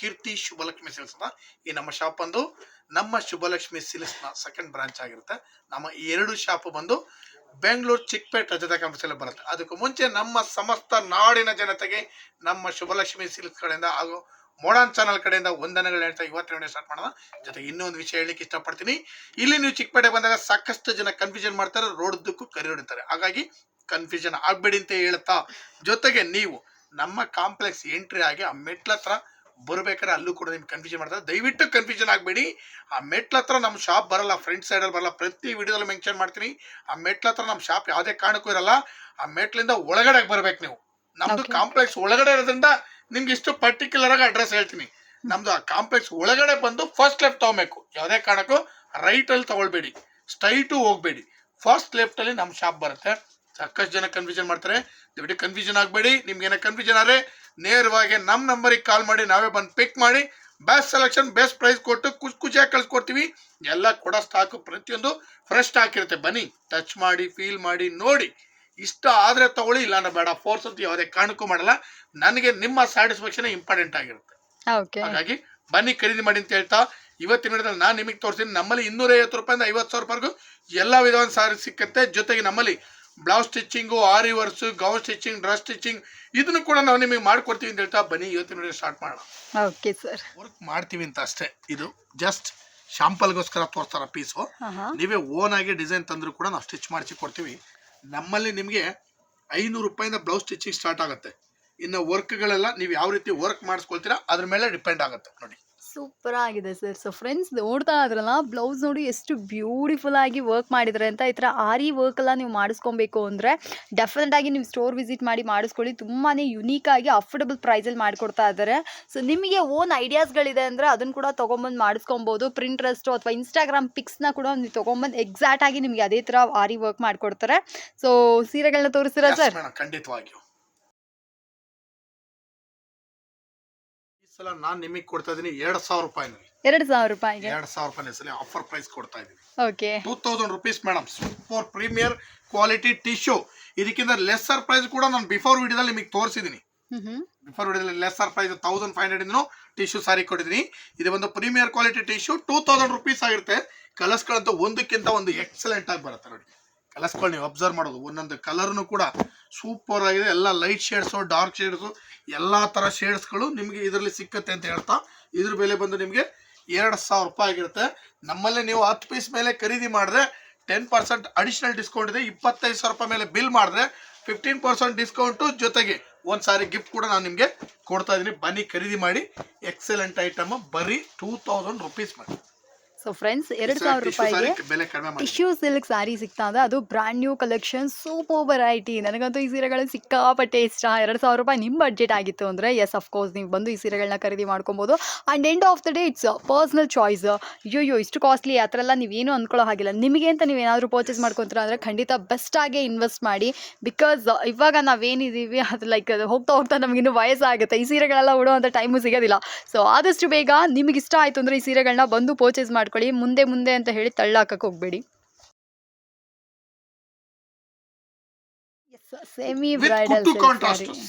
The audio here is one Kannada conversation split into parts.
ಕೀರ್ತಿ ಶುಭಲಕ್ಷ್ಮಿ ಸಿಲ್ಸ್ನ ಈ ನಮ್ಮ ಶಾಪ್ ಬಂದು ನಮ್ಮ ಶುಭಲಕ್ಷ್ಮಿ ಸಿಲ್ಸ್ನ ಸೆಕೆಂಡ್ ಬ್ರಾಂಚ್ ಆಗಿರುತ್ತೆ. ನಮ್ಮ ಈ ಎರಡು ಶಾಪ್ ಬಂದು ಬೆಂಗಳೂರು ಚಿಕ್ಕಪೇಟ್ ರಜತ ಕಾಂಪ್ಲೆಕ್ಸ್ ಅಲ್ಲಿ ಬರುತ್ತೆ. ಅದಕ್ಕೂ ಮುಂಚೆ ನಮ್ಮ ಸಮಸ್ತ ನಾಡಿನ ಜನತೆಗೆ ನಮ್ಮ ಶುಭಲಕ್ಷ್ಮಿ ಸಿಲ್ಸ್ ಕಡೆಯಿಂದ ಹಾಗೂ ಮೋಡಾನ್ ಚಾನಲ್ ಕಡೆಯಿಂದ ವಂದನೆಗಳು ಹೇಳ್ತಾ ಇವತ್ತಿನ ಸ್ಟಾರ್ಟ್ ಮಾಡೋಣ. ಜೊತೆಗೆ ಇನ್ನೊಂದು ವಿಷಯ ಹೇಳಲಿಕ್ಕೆ ಇಷ್ಟಪಡ್ತೀನಿ. ಇಲ್ಲಿ ನೀವು ಚಿಕ್ಕಪೇಟೆ ಬಂದಾಗ ಸಾಕಷ್ಟು ಜನ ಕನ್ಫ್ಯೂಷನ್ ಮಾಡ್ತಾರೆ ರೋಡ್ ದುಕ್ಕು ಕರಿ ಹೊಡಿತಾರೆ. ಹಾಗಾಗಿ ಕನ್ಫ್ಯೂಷನ್ ಆಗ್ಬೇಡಿ ಅಂತ ಹೇಳ್ತಾ ಜೊತೆಗೆ ನೀವು ನಮ್ಮ ಕಾಂಪ್ಲೆಕ್ಸ್ ಎಂಟ್ರಿ ಆಗಿ ಆ ಮೆಟ್ಲ ಹತ್ರ ಬರ್ಬೇಕಾದ್ರೆ ಅಲ್ಲೂ ಕೂಡ ನಿಮ್ಗೆ ಕನ್ಫ್ಯೂಷನ್ ಮಾಡ್ತಾರೆ. ದಯವಿಟ್ಟು ಕನ್ಫ್ಯೂಷನ್ ಆಗಬೇಡಿ. ಆ ಮೆಟ್ಲ ಹತ್ರ ನಮ್ಮ ಶಾಪ್ ಬರಲ್ಲ ಫ್ರಂಟ್ ಸೈಡಲ್ಲಿ ಬರಲ್ಲ. ಪ್ರತಿ ವಿಡಿಯೋದಲ್ಲಿ ಮೆನ್ಷನ್ ಮಾಡ್ತೀನಿ. ಆ ಮೆಟ್ಲ ಹತ್ರ ನಮ್ಮ ಶಾಪ್ ಯಾವುದೇ ಕಾರಣಕ್ಕೂ ಇರಲ್ಲ. ಆ ಮೆಟ್ಲಿಂದ ಒಳಗಡೆ ಬರ್ಬೇಕು ನೀವು. ನಮ್ದು ಕಾಂಪ್ಲೆಕ್ಸ್ ಒಳಗಡೆ ಇರೋದ್ರಿಂದ ನಿಮ್ಗೆ ಇಷ್ಟು ಪರ್ಟಿಕ್ಯುಲರ್ ಆಗಿ ಅಡ್ರೆಸ್ ಹೇಳ್ತೀನಿ. ನಮ್ದು ಆ ಕಾಂಪ್ಲೆಕ್ಸ್ ಒಳಗಡೆ ಬಂದು ಫಸ್ಟ್ ಲೆಫ್ಟ್ ತಗೋಬೇಕು. ಯಾವುದೇ ಕಾರಣಕ್ಕೂ ರೈಟ್ ಅಲ್ಲಿ ತಗೊಳ್ಬೇಡಿ. ಸ್ಟ್ರೈಟು ಹೋಗಬೇಡಿ. ಫಸ್ಟ್ ಲೆಫ್ಟಲ್ಲಿ ನಮ್ಮ ಶಾಪ್ ಬರುತ್ತೆ. ಸಾಕಷ್ಟು ಜನ ಕನ್ಫ್ಯೂಷನ್ ಮಾಡ್ತಾರೆ. ದಯವಿಟ್ಟು ಕನ್ಫ್ಯೂಷನ್ ಆಗಬೇಡಿ. ನಿಮ್ಗೆ ಏನೋ ಕನ್ಫ್ಯೂಷನ್ ಆದರೆ ನೇರವಾಗಿ ನಮ್ಮ ನಂಬರಿಗೆ ಕಾಲ್ ಮಾಡಿ ನಾವೇ ಬಂದು ಪಿಕ್ ಮಾಡಿ. ಬೆಸ್ಟ್ ಸೆಲೆಕ್ಷನ್ ಬೆಸ್ಟ್ ಪ್ರೈಸ್ ಕೊಟ್ಟು ಖುಷಿ ಖುಷಿಯಾಗಿ ಕಳ್ಸಿಕೊಡ್ತೀವಿ. ಎಲ್ಲ ಕೊಡೋ ಸ್ಟಾಕು ಪ್ರತಿಯೊಂದು ಫ್ರೆಶ್ ಸ್ಟಾಕ್ ಇರುತ್ತೆ ಬನ್ನಿ ಟಚ್ ಮಾಡಿ ಫೀಲ್ ಮಾಡಿ ನೋಡಿ. ಇಷ್ಟ ಆದರೆ ತಗೊಳ್ಳಿ ಇಲ್ಲ ಬೇಡ. ಫೋರ್ಸ್ ಅಂತ ಯಾವುದೇ ಕಾರಣಕ್ಕೂ ಮಾಡಲ್ಲ. ನನಗೆ ನಿಮ್ಮ ಸ್ಯಾಟಿಸ್ಫ್ಯಾಕ್ಷನ್ ಇಂಪಾರ್ಟೆಂಟ್ ಆಗಿರುತ್ತೆ. ಹಾಗಾಗಿ ಬನ್ನಿ ಖರೀದಿ ಮಾಡಿ ಅಂತ ಹೇಳ್ತಾ ಇವತ್ತಿನ ವಿಡಿಯೋದಲ್ಲಿ ನಾನು ನಿಮಗೆ ತೋರಿಸ್ತೀನಿ. ನಮ್ಮಲ್ಲಿ ಇನ್ನೂರೈವತ್ತು ರೂಪಾಯಿಂದ ಐವತ್ತು ಸಾವಿರ ರೂಪಾಯಿಗೂ ಎಲ್ಲ ವಿಧವಾದ ಸಾರಿ ಸಿಕ್ಕತ್ತೆ. ಜೊತೆಗೆ ನಮ್ಮಲ್ಲಿ blouse stitching aari works gown stitching dress stitching ಇದನ್ನು ಕೂಡ ನಾವು ನಿಮಗೆ ಮಾಡ್ಕೊಡ್ತೀವಿ ಅಂತ ಹೇಳ್ತಾ ಬನ್ನಿ. ಇವತ್ತಿನ ವಿಡಿಯೋ ಸ್ಟಾರ್ಟ್ ಮಾಡೋಣ. Okay sir. ವರ್ಕ್ ಮಾಡ್ತೀವಿ ಅಂತ ಅಷ್ಟೇ. ಇದು ಜಸ್ಟ್ ಶಾಂಪಲ್ಗೋಸ್ಕರ ತೋರಿಸ್ತಾರ ಪೀಸು. ನೀವೇ ಓನ್ ಆಗಿ ಡಿಸೈನ್ ತಂದರೂ ಕೂಡ ನಾವು ಸ್ಟಿಚ್ ಮಾಡಿಸಿ ಕೊಡ್ತೀವಿ. ನಮ್ಮಲ್ಲಿ ನಿಮಗೆ ಐನೂರು ರೂಪಾಯಿಂದ ಬ್ಲೌಸ್ ಸ್ಟಿಚಿಂಗ್ ಸ್ಟಾರ್ಟ್ ಆಗುತ್ತೆ. ಇನ್ನು ವರ್ಕ್ಗಳೆಲ್ಲ ನೀವು ಯಾವ ರೀತಿ ವರ್ಕ್ ಮಾಡಿಸ್ಕೊಳ್ತೀರಾ ಅದ್ರ ಮೇಲೆ ಡಿಪೆಂಡ್ ಆಗುತ್ತೆ. ನೋಡಿ. ಸೂಪರ್ ಆಗಿದೆ ಸರ್. ಸೊ ಫ್ರೆಂಡ್ಸ್ ನೋಡ್ತಾ ಇದ್ರಲ್ಲ ಬ್ಲೌಸ್ ನೋಡಿ ಎಷ್ಟು ಬ್ಯೂಟಿಫುಲ್ ಆಗಿ ವರ್ಕ್ ಮಾಡಿದ್ದಾರೆ ಅಂತ ಈ ಥರ ಆರಿ ವರ್ಕ್ ಎಲ್ಲ ನೀವು ಮಾಡಿಸ್ಕೊಬೇಕು ಅಂದರೆ ಡೆಫಿನೆಟ್ ಆಗಿ ನೀವು ಸ್ಟೋರ್ ವಿಸಿಟ್ ಮಾಡಿ ಮಾಡಿಸ್ಕೊಳ್ಳಿ. ತುಂಬಾ ಯುನೀಕ್ ಆಗಿ ಅಫೋರ್ಡಬಲ್ ಪ್ರೈಸಲ್ಲಿ ಮಾಡಿಕೊಡ್ತಾ ಇದ್ದಾರೆ. ಸೊ ನಿಮಗೆ ಓನ್ ಐಡಿಯಾಸ್ಗಳಿದೆ ಅಂದರೆ ಅದನ್ನು ಕೂಡ ತೊಗೊಂಬಂದು ಮಾಡಿಸ್ಕೊಬೋದು. ಪ್ರಿಂಟ್ರೆಸ್ಟು ಅಥವಾ ಇನ್ಸ್ಟಾಗ್ರಾಮ್ ಪಿಕ್ಸ್ನ ಕೂಡ ನೀವು ತೊಗೊಂಬಂದು ಎಕ್ಸಾಕ್ಟ್ ಆಗಿ ನಿಮಗೆ ಅದೇ ಥರ ಆರಿ ವರ್ಕ್ ಮಾಡಿಕೊಡ್ತಾರೆ. ಸೊ ಸೀರೆಗಳನ್ನ ತೋರಿಸ್ತೀರಾ ಸರ್ ಖಂಡಿತವಾಗಿಯೂ. ಸಲ ನಾನು ನಿಮಗೆ ಕೊಡ್ತಾ ಇದ್ದೀನಿ ಎರಡ್ ಸಾವಿರ ರೂಪಾಯಿನಲ್ಲಿ. ಎರಡು ಸಾವಿರ ರೂಪಾಯಿಗೆ? ಎರಡ್ ಸಾವಿರ ರೂಪಾಯಿ ಸಲ ಆಫರ್ ಪ್ರೈಸ್ ಕೊಡ್ತಾ ಇದ್ದೀನಿ okay. Two thousand rupees madam super premier quality tissue ಇದಕ್ಕಿಂತ ಲೆಸ್ಸರ್ ಪ್ರೈಸ್ ಕೂಡ ನಾನು ಬಿಫೋರ್ ವಿಡಿಯೋದಲ್ಲಿ ನಿಮಗೆ ತೋರಿಸಿದ್ದೀನಿ ಬಿಫೋರ್ ವಿಡಿಯೋದಲ್ಲಿ lesser price thousand five hundred tissue sari ಕೊಟ್ಟಿದ್ದೀನಿ ಇದು ಒಂದು premier quality tissue two thousand rupees ಆಗಿರುತ್ತೆ. ಕಲರ್ಸ್ಗಳಂತೂ ಒಂದಕ್ಕಿಂತ ಒಂದು ಎಕ್ಸಲೆಂಟ್ ಆಗಿ ಬರುತ್ತೆ ನೋಡಿ. ಕಲರ್ಸ್ಗಳು ನೀವು ಅಬ್ಸರ್ವ್ ಮಾಡೋದು. ಒಂದೊಂದು ಕಲರ್ನು ಕೂಡ ಸೂಪರ್ ಆಗಿದೆ. ಎಲ್ಲ ಲೈಟ್ ಶೇಡ್ಸು ಡಾರ್ಕ್ ಶೇಡ್ಸು ಎಲ್ಲ ಥರ ಶೇಡ್ಸ್ಗಳು ನಿಮಗೆ ಇದರಲ್ಲಿ ಸಿಕ್ಕತ್ತೆ ಅಂತ ಹೇಳ್ತಾ ಇದ್ರ ಬೆಲೆ ಬಂದು ನಿಮಗೆ ಎರಡು ಸಾವಿರ ರೂಪಾಯಿ ಆಗಿರುತ್ತೆ. ನಮ್ಮಲ್ಲಿ ನೀವು ಹತ್ತು ಪೀಸ್ ಮೇಲೆ ಖರೀದಿ ಮಾಡಿದ್ರೆ ಟೆನ್ ಪರ್ಸೆಂಟ್ ಅಡಿಷನಲ್ ಡಿಸ್ಕೌಂಟ್ ಇದೆ. ಇಪ್ಪತ್ತೈದು ಸಾವಿರ ರೂಪಾಯಿ ಮೇಲೆ ಬಿಲ್ ಮಾಡಿದ್ರೆ ಫಿಫ್ಟೀನ್ ಪರ್ಸೆಂಟ್ ಡಿಸ್ಕೌಂಟು ಜೊತೆಗೆ ಒಂದು ಸಾರಿ ಗಿಫ್ಟ್ ಕೂಡ ನಾನು ನಿಮಗೆ ಕೊಡ್ತಾ ಇದ್ದೀನಿ. ಬನ್ನಿ ಖರೀದಿ ಮಾಡಿ. ಎಕ್ಸಲೆಂಟ್ ಐಟಮ್ ಬರೀ ಟೂ ತೌಸಂಡ್ ರುಪೀಸ್ ಮಾಡಿ. ಸೊ ಫ್ರೆಂಡ್ಸ್ ಎರಡು ಸಾವಿರ ರೂಪಾಯಿಗೆ ಟಿಶ್ಯೂ ಸಿಲ್ಕ್ ಸ್ಯಾರಿ ಸಿಗ್ತಾ ಅಂದ್ರೆ ಅದು brand new collection super variety ನನಗಂತೂ ಈ ಸೀರೆಗಳು ಸಿಕ್ಕಾಪಟ್ಟೆ ಇಷ್ಟ. ಎರಡು ಸಾವಿರ ರೂಪಾಯಿ ನಿಮ್ಮ ಬಡ್ಜೆಟ್ ಆಗಿತ್ತು ಅಂದರೆ ಎಸ್ ಅಫ್ಕೋರ್ಸ್ ನೀವು ಬಂದು ಈ ಸೀರೆಗಳನ್ನ ಖರೀದಿ ಮಾಡ್ಕೊಬೋದು. And end of the day it's personal choice ಅಯ್ಯೋ ಇಷ್ಟು ಕಾಸ್ಟ್ಲಿ ಆ ಥರ ಎಲ್ಲ ನೀವೇನು ಅಂದ್ಕೊಳ್ಳೋ ಹಾಗಿಲ್ಲ. ನಿಮಗೆ ಅಂತ ನೀವು ಏನಾದರೂ ಪರ್ಚೇಸ್ ಮಾಡ್ಕೊತೀರ ಅಂದರೆ ಖಂಡಿತ ಬೆಸ್ಟಾಗೆ ಇನ್ವೆಸ್ಟ್ ಮಾಡಿ. ಬಿಕಾಸ್ ಇವಾಗ ನಾವೇನಿದ್ದೀವಿ ಅದು ಲೈಕ್ ಅದು ಹೋಗ್ತಾ ಹೋಗ್ತಾ ನಮಗಿನ್ನೂ ವಯಸ್ಸಾಗುತ್ತೆ. ಈ ಸೀರೆಗಳೆಲ್ಲ ಉಡೋ ಅಂತ ಟೈಮು ಸಿಗೋದಿಲ್ಲ. ಸೊ ಆದಷ್ಟು ಬೇಗ ನಿಮಗೆ ಇಷ್ಟ ಆಯಿತು ಅಂದರೆ ಈ ಸೀರೆಗಳನ್ನ ಬಂದು ಪರ್ಚೇಸ್ ಮಾಡ್ಕೊಳ್ಳಿ ಮುಂದೆ ಮುಂದೆ ಅಂತ ಹೇಳಿ ತಳ್ಳಾಕಕ್ಕೆ ಹೋಗಬೇಡಿ. ಸೆಮಿ ಬ್ರೈಡಲ್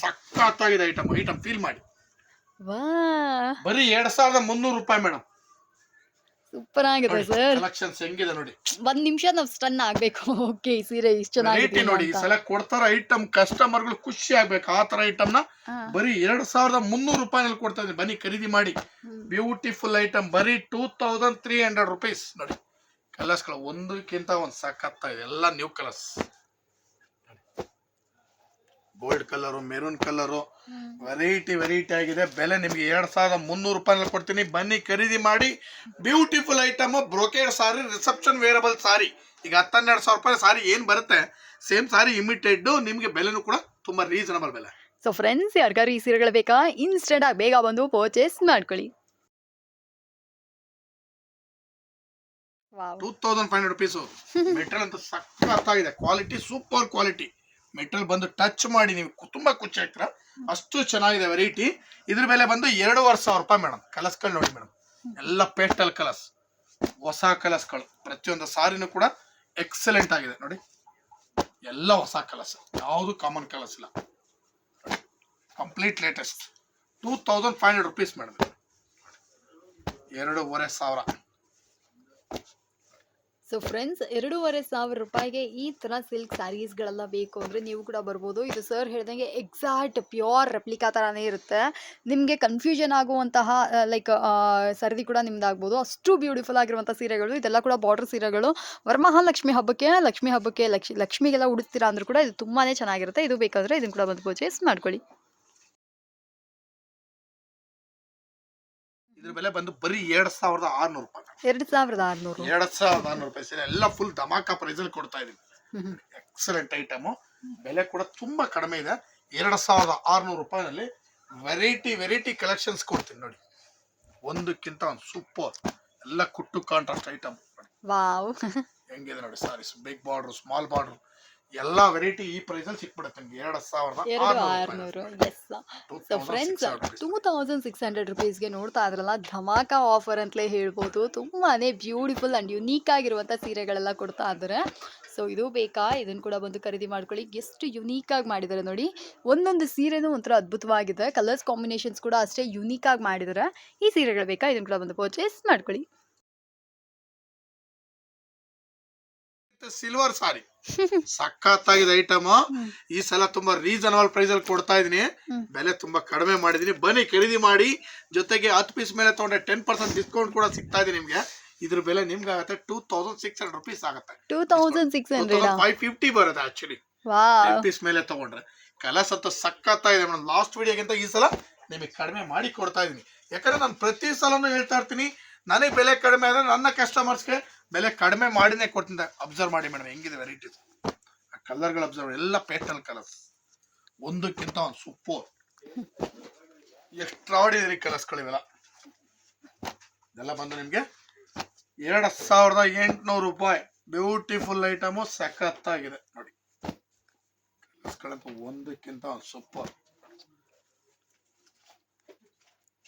ಸಕ್ಕತ್ತಾಗಿದೆ ಐಟಮ್ ಐಟಮ್ ಫೀಲ್ ಮಾಡಿ. ವಾ ಬರೀ ಎರಡ್ ಸಾವಿರದ ಮುನ್ನೂರು ರೂಪಾಯಿ ಮೇಡಮ್. ಸೂಪರ್ ಆಗಿದೆ ಸರ್. ಕಲೆಕ್ಷನ್ಸ್ ಹೆಂಗಿದೆ ನೋಡಿ. ಒಂದ್ ನಿಮಿಷ ನಾವು ಸ್ಟನ್ ಆಗ್ಬೇಕು. ಓಕೆ ಈ ಸೀರೆ ಇಷ್ಟು ಚೆನ್ನಾಗಿ ನೋಡಿ ಈ ಸಲ ಕೊಡ್ತಾರ ಐಟಮ್ ಕಸ್ಟಮರ್ಗಳು ಖುಷಿ ಆಗ್ಬೇಕು. ಆ ತರ ಐಟಮ್ನ ಬರೀ ಎರಡ್ ಸಾವಿರದ ಮುನ್ನೂರು ರೂಪಾಯಿನಲ್ಲಿ ಕೊಡ್ತಾ ಇದ್ದೀನಿ. ಬನ್ನಿ ಖರೀದಿ ಮಾಡಿ. ಬ್ಯೂಟಿಫುಲ್ ಐಟಮ್ ಬರೀ two thousand three hundred rupees ನೋಡಿ. ಕಲರ್ಸ್ಗಳು ಒಂದಕ್ಕಿಂತ ಒಂದು ಸಖತ್ತಾಗಿದೆ ಎಲ್ಲ new colours gold colour maroon colour variety variety ಆಗಿದೆ. ಬೆಲೆ ನಿಮಗೆ ಎರಡ್ ಸಾವಿರದ ಮುನ್ನೂರು ರೂಪಾಯಿನಲ್ಲಿ ಕೊಡ್ತೀನಿ. ಬನ್ನಿ ಖರೀದಿ ಮಾಡಿ. Beautiful item brocade sari reception wearable sari ಈಗ ಹತ್ತನ್ನೆರಡು ಸಾವಿರ ರೂಪಾಯಿ ಸಾರಿ ಏನು ಬರುತ್ತೆ? ಸೇಮ್ ಸಾರಿ ಇಮಿಟೆಡ್ ನಿಮಗೆ ಬೆಲೆನೂ ಕೂಡ ತುಂಬಾ ರೀಸನಬಲ್ ಬೆಲೆ. ಸೊ ಫ್ರೆಂಡ್ಸ್ ಯಾರಿಗಾರು ಈ ಸೀರೆಗಳು ಬೇಕಾ? ಇನ್ಸ್ಟೆಂಟ್ ಆಗಿ ಬೇಗ ಬಂದು ಪರ್ಚೇಸ್ ಮಾಡ್ಕೊಳ್ಳಿ. Two thousand five hundred rupees material ಅಂತ ಸಖತ್ತಾಗಿದೆ. ಕ್ವಾಲಿಟಿ ಸೂಪರ್ ಕ್ವಾಲಿಟಿ ಮೆಟಲ್ ಬಂದು ಟಚ್ ಮಾಡಿ ನೀವು ತುಂಬಾ ಖುಷಿ ಆಗ್ತೀರಾ ಅಷ್ಟು ಚೆನ್ನಾಗಿದೆ ವೆರೈಟಿ ಇದ್ರ ಬೆಲೆ ಬಂದು ಎರಡೂವರೆ ಸಾವಿರ ರೂಪಾಯಿ ಮೇಡಮ್ ಕಲಸ್ಗಳು ನೋಡಿ ಮೇಡಮ್ ಎಲ್ಲ ಪೇಸ್ಟಲ್ ಕಲರ್ಸ್ ಹೊಸ ಕಲರ್ಸ್ಗಳು ಪ್ರತಿಯೊಂದು ಸಾರಿನೂ ಕೂಡ ಎಕ್ಸಲೆಂಟ್ ಆಗಿದೆ. ನೋಡಿ. ಎಲ್ಲ ಹೊಸ ಕಲರ್ಸ್ ಯಾವುದು ಕಾಮನ್ ಕಲರ್ಸ್ ಇಲ್ಲ. Complete latest two thousand five hundred rupees madam ಎರಡೂವರೆ ಸಾವಿರ. ಸೊ ಫ್ರೆಂಡ್ಸ್ ಎರಡೂವರೆ ಸಾವಿರ ರೂಪಾಯಿಗೆ ಈ ಥರ ಸಿಲ್ಕ್ ಸ್ಯಾರೀಸ್ಗಳೆಲ್ಲ ಬೇಕು ಅಂದರೆ ನೀವು ಕೂಡ ಬರ್ಬೋದು. ಇದು ಸರ್ ಹೇಳ್ದಂಗೆ ಎಕ್ಸಾಕ್ಟ್ ಪ್ಯೂರ್ ರೆಪ್ಲಿಕಾ ಥರನೇ ಇರುತ್ತೆ. ನಿಮಗೆ ಕನ್ಫ್ಯೂಷನ್ ಆಗುವಂತಹ ಲೈಕ್ ಸರದಿ ಕೂಡ ನಿಮ್ದಾಗ್ಬೋದು. ಅಷ್ಟು ಬ್ಯೂಟಿಫುಲ್ ಆಗಿರುವಂಥ ಸೀರೆಗಳು, ಇದೆಲ್ಲ ಕೂಡ ಬಾರ್ಡರ್ ಸೀರೆಗಳು. ವರಮಹಾಲಕ್ಷ್ಮಿ ಹಬ್ಬಕ್ಕೆ, ಲಕ್ಷ್ಮಿ ಹಬ್ಬಕ್ಕೆ ಲಕ್ಷ್ಮಿ ಲಕ್ಷ್ಮಿಗೆಲ್ಲ ಉಡಿಸ್ತೀರಾ ಅಂದರೂ ಕೂಡ ಇದು ತುಂಬಾ ಚೆನ್ನಾಗಿರುತ್ತೆ. ಇದು ಬೇಕಾದರೆ ಇದನ್ನು ಕೂಡ ಬಂದು ಪರ್ಚೇಸ್ ಮಾಡ್ಕೊಳ್ಳಿ. ಇದ್ರ ಬೆಲೆ ಬಂದು ಬರೀ ಎರಡ್ ಸಾವಿರದ ಆರ್ನೂರು ರೂಪಾಯಿ ಎರಡು ಸಾವಿರದ ಆರುನೂರು. ಎರಡ್ ಸಾವಿರದ ಆರ್ನೂರು ರೂಪಾಯಿ ಸೀರೆ ಎಲ್ಲ ಫುಲ್ ಧಮಾಕ ಪ್ರೈಸ್ ಅಲ್ಲಿ ಕೊಡ್ತಾ ಇದೀವಿ ಎಕ್ಸಲೆಂಟ್ ಐಟಮ್ ಬೆಲೆ ಕೂಡ ತುಂಬಾ ಕಡಿಮೆ ಇದೆ. ಎರಡ್ ಸಾವಿರದ ಆರ್ನೂರು ರೂಪಾಯಿನಲ್ಲಿ ವೆರೈಟಿ ವೆರೈಟಿ ಕಲೆಕ್ಷನ್ಸ್ ಕೊಡ್ತೀನಿ ನೋಡಿ. ಒಂದಕ್ಕಿಂತ ಒಂದು ಸೂಪರ್ ಎಲ್ಲ ಕುಟ್ಟು ಕಾಂಟ್ರಾಸ್ಟ್ ಐಟಮ್ ವಾವ್ ಹೆಂಗಿದೆ ನೋಡಿ sarees big border small border ಎಲ್ಲ ವೆರೈಟಿ ಈ ಪ್ರೈಸ್ ಅಲ್ಲಿ ಸಿಕ್ಬಿಡುತ್ತೆ ನಿಮ್ಗೆ. ಎರಡ್ ಸಾವಿರದ ಆರ್ನೂರು ಆರುನೂರು. Yes so friends two thousand six hundred ರುಪೀಸ್ಗೆ ನೋಡ್ತಾ ಇದ್ರಲ್ಲ ಧಮಾಕ ಆಫರ್ ಅಂತಲೇ ಹೇಳ್ಬೋದು. ತುಂಬಾನೇ ಬ್ಯೂಟಿಫುಲ್ ಅಂಡ್ ಯುನೀಕ್ ಆಗಿರುವಂಥ ಸೀರೆಗಳೆಲ್ಲ ಕೊಡ್ತಾ ಇದ್ದಾರೆ. ಸೊ ಇದು ಬೇಕಾ? ಇದನ್ನು ಕೂಡ ಬಂದು ಖರೀದಿ ಮಾಡ್ಕೊಳ್ಳಿ. ಎಷ್ಟು ಆಗಿ ಮಾಡಿದ್ದಾರೆ ನೋಡಿ. ಒಂದೊಂದು ಸೀರೆನೂ ಒಂಥರ ಅದ್ಭುತವಾಗಿದೆ. ಕಲರ್ಸ್ ಕಾಂಬಿನೇಷನ್ಸ್ ಕೂಡ ಅಷ್ಟೇ ಯುನೀಕಾಗಿ ಮಾಡಿದ್ದಾರೆ. ಈ ಸೀರೆಗಳು ಬೇಕಾ? ಇದನ್ನು ಕೂಡ ಬಂದು ಪರ್ಚೇಸ್ ಮಾಡ್ಕೊಳ್ಳಿ. ಸಿಲ್ವರ್ ಸಾರಿ ಸಖತ್ತಾಗಿದೆ ಐಟಮ್. ಈ ಸಲ ತುಂಬಾ ರೀಸನಬಲ್ ಪ್ರೈಸ್ ಅಲ್ಲಿ ಕೊಡ್ತಾ ಇದೀನಿ ಬೆಲೆ ತುಂಬಾ ಕಡಿಮೆ ಮಾಡಿದೀನಿ ಬನ್ನಿ ಖರೀದಿ ಮಾಡಿ. ಜೊತೆಗೆ ಹತ್ತು ಪೀಸ್ ಮೇಲೆ ತಗೊಂಡ್ರೆ ಟೆನ್ ಪರ್ಸೆಂಟ್ ಡಿಸ್ಕೌಂಟ್ ಕೂಡ ಸಿಗ್ತಾ ಇದೆ ನಿಮ್ಗೆ. ಇದ್ರ ಬೆಲೆ ನಿಮ್ಗೆ ಆಗುತ್ತೆ. Two thousand six hundred rupees ಆಗುತ್ತೆ. ಟೂ ತೌಸಂಡ್ ಸಿಕ್ಸ್ ಹಂಡ್ರೆಡಾ ಫೈವ್ ಫಿಫ್ಟಿ ಬರುತ್ತೆ ಆಕ್ಚುಲಿ ಟೆನ್ ಪೀಸ್ ಮೇಲೆ ತಗೊಂಡ್ರೆ. ಕಲರ್ಸ್ ಅಂತೂ ಸಖತ್ತಾಗಿದೆ ಮೇಡಮ್. ಲಾಸ್ಟ್ ವಿಡಿಯೋಗಿಂತ ಈ ಸಲ ನಿಮಗೆ ಕಡಿಮೆ ಮಾಡಿ ಕೊಡ್ತಾ ಇದೀನಿ ಯಾಕಂದ್ರೆ ನಾನು ಪ್ರತಿ ಸಲನೂ ಹೇಳ್ತಾ ಇರ್ತೀನಿ ನನಗೆ ಬೆಲೆ ಕಡಿಮೆ ಆದರೆ ನನ್ನ ಕಸ್ಟಮರ್ಸ್ಗೆ ಬೆಲೆ ಕಡಿಮೆ ಮಾಡಿನೇ ಕೊಡ್ತೀನಿ ಅಬ್ಸರ್ವ್ ಮಾಡಿ ಮೇಡಮ್ ಹೆಂಗಿದೆ ವೆರೈಟೀಸ್ ಆ ಕಲರ್ಗಳು ಅಬ್ಸರ್ವ್ ಎಲ್ಲ ಪೇಟಲ್ ಕಲರ್ಸ್ ಒಂದಕ್ಕಿಂತ ಒಂದು ಸೂಪರ್ ಎಕ್ಸ್ಟ್ರಾಡಿನರಿ ಕಲರ್ಸ್ಗಳಿವೆಲ್ಲ ಇದೆಲ್ಲ ಬಂದು ನಿಮಗೆ ಎರಡು ಸಾವಿರದ ಎಂಟುನೂರು ರೂಪಾಯಿ. ಬ್ಯೂಟಿಫುಲ್ ಐಟಮು ಸಖತ್ತಾಗಿದೆ. ನೋಡಿ. ಕಲರ್ಸ್ಗಳಂತೂ ಒಂದಕ್ಕಿಂತ ಒಂದು super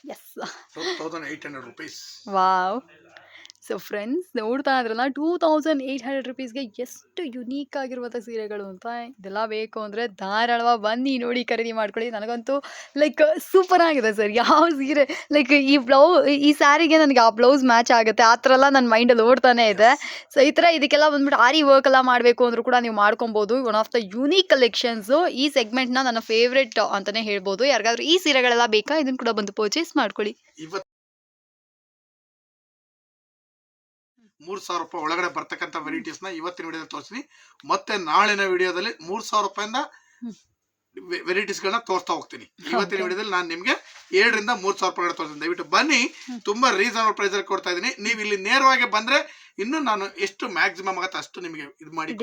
yes two thousand eight hundred rupees wow so friends ನೋಡ್ತಾ ಇದ್ರಲ್ಲ ಟೂ ತೌಸಂಡ್ ಏಯ್ಟ್ ಹಂಡ್ರೆಡ್ ರುಪೀಸ್ಗೆ ಎಷ್ಟು ಯುನೀಕ್ ಆಗಿರುವಂಥ ಸೀರೆಗಳು ಅಂತ. ಇದೆಲ್ಲ ಬೇಕು ಅಂದರೆ ಧಾರಾಳವಾಗಿ ಬನ್ನಿ ನೋಡಿ ಖರೀದಿ ಮಾಡ್ಕೊಳ್ಳಿ. ನನಗಂತೂ ಲೈಕ್ ಸೂಪರ್ ಆಗಿದೆ ಸರ್. ಯಾವ ಸೀರೆ ಲೈಕ್ ಈ ಬ್ಲೌ ಈ ಸ್ಯಾರಿಗೆ ನನಗೆ ಆ ಬ್ಲೌಸ್ ಮ್ಯಾಚ್ ಆಗುತ್ತೆ. ಆ ಥರ ಎಲ್ಲ ನನ್ನ ಮೈಂಡಲ್ಲಿ ಓಡ್ತಾನೆ ಇದೆ. ಸೊ ಈ ಥರ ಇದಕ್ಕೆಲ್ಲ ಬಂದ್ಬಿಟ್ಟು ಆರಿ ವರ್ಕ್ ಎಲ್ಲ ಮಾಡಬೇಕು ಅಂದರೂ ಕೂಡ ನೀವು ಮಾಡ್ಕೊಬೋದು. One of the unique collections ಈ ಸೆಗ್ಮೆಂಟ್ನ ನನ್ನ ಫೇವ್ರೆಟ್ ಅಂತಲೇ ಹೇಳ್ಬೋದು. ಯಾರಿಗಾದ್ರೂ ಈ ಸೀರೆಗಳೆಲ್ಲ ಬೇಕಾ ಇದನ್ನು ಕೂಡ ಬಂದು ಪರ್ಚೇಸ್ ಮಾಡ್ಕೊಳ್ಳಿ. ಮೂರ್ ಸಾವಿರ ರೂಪಾಯಿ ಒಳಗಡೆ ಬರ್ತಕ್ಕಂಥ ವೆರೈಟೀಸ್ನ ಇವತ್ತಿನ ವಿಡಿಯೋದಲ್ಲಿ ತೋರಿಸ್ತೀನಿ. ಮತ್ತೆ ನಾಳಿನ ವಿಡಿಯೋದಲ್ಲಿ ಮೂರ್ ಸಾವಿರ ರೂಪಾಯಿಂದ ಹ್ಮ್. ವೆರೈಟೀಸ್ ಗಳನ್ನ ತೋರಿಸ್ತಾ ಹೋಗ್ತೀನಿ. ಇವತ್ತಿನ ವಿಡಿಯೋದಲ್ಲಿ ನಾನು ನಿಮ್ಗೆ ಏಳರಿಂದ ಮೂರ್ ಸಾವಿರ ರೂಪಾಯಿ ತೋರಿಸ್ತೀನಿ. ದಯವಿಟ್ಟು ಬನ್ನಿ. ತುಂಬಾ ರೀಸನಬಲ್ ಪ್ರೈಸ್ ಅಲ್ಲಿ ಕೊಡ್ತಾ ಇದೀನಿ ನೀವು ಇಲ್ಲಿ ನೇರವಾಗಿ ಬಂದ್ರೆ ಇನ್ನು ನಾನು ಎಷ್ಟು ಮ್ಯಾಕ್ಸಿಮಮ್ ಆಗತ್ತೆ ಅಷ್ಟು ನಿಮಗೆ ಇದು ಮಾಡಿ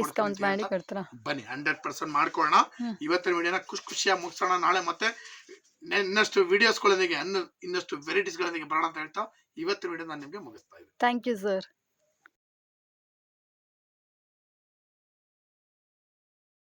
ಬನ್ನಿ. ಹಂಡ್ರೆಡ್ ಪರ್ಸೆಂಟ್ ಮಾಡ್ಕೊಳ್ಳೋಣ. ಇವತ್ತಿನ ವಿಡಿಯೋನ ಖುಷಿ ಖುಷಿಯಾಗಿ ಮುಗಿಸೋಣ. ನಾಳೆ ಮತ್ತೆ ಇನ್ನಷ್ಟು ವಿಡಿಯೋಸ್ಗಳೊಂದಿಗೆ ಇನ್ನಷ್ಟು ವೆರೈಟೀಸ್ಗಳೊಂದಿಗೆ ಬರೋಣ ಅಂತ ಹೇಳ್ತಾ ಇವತ್ತಿನ ವಿಡಿಯೋ ನಾನು ನಿಮಗೆ ಮುಗಿಸ್ತಾ ಇದ್ದೀನಿ. Thank you sir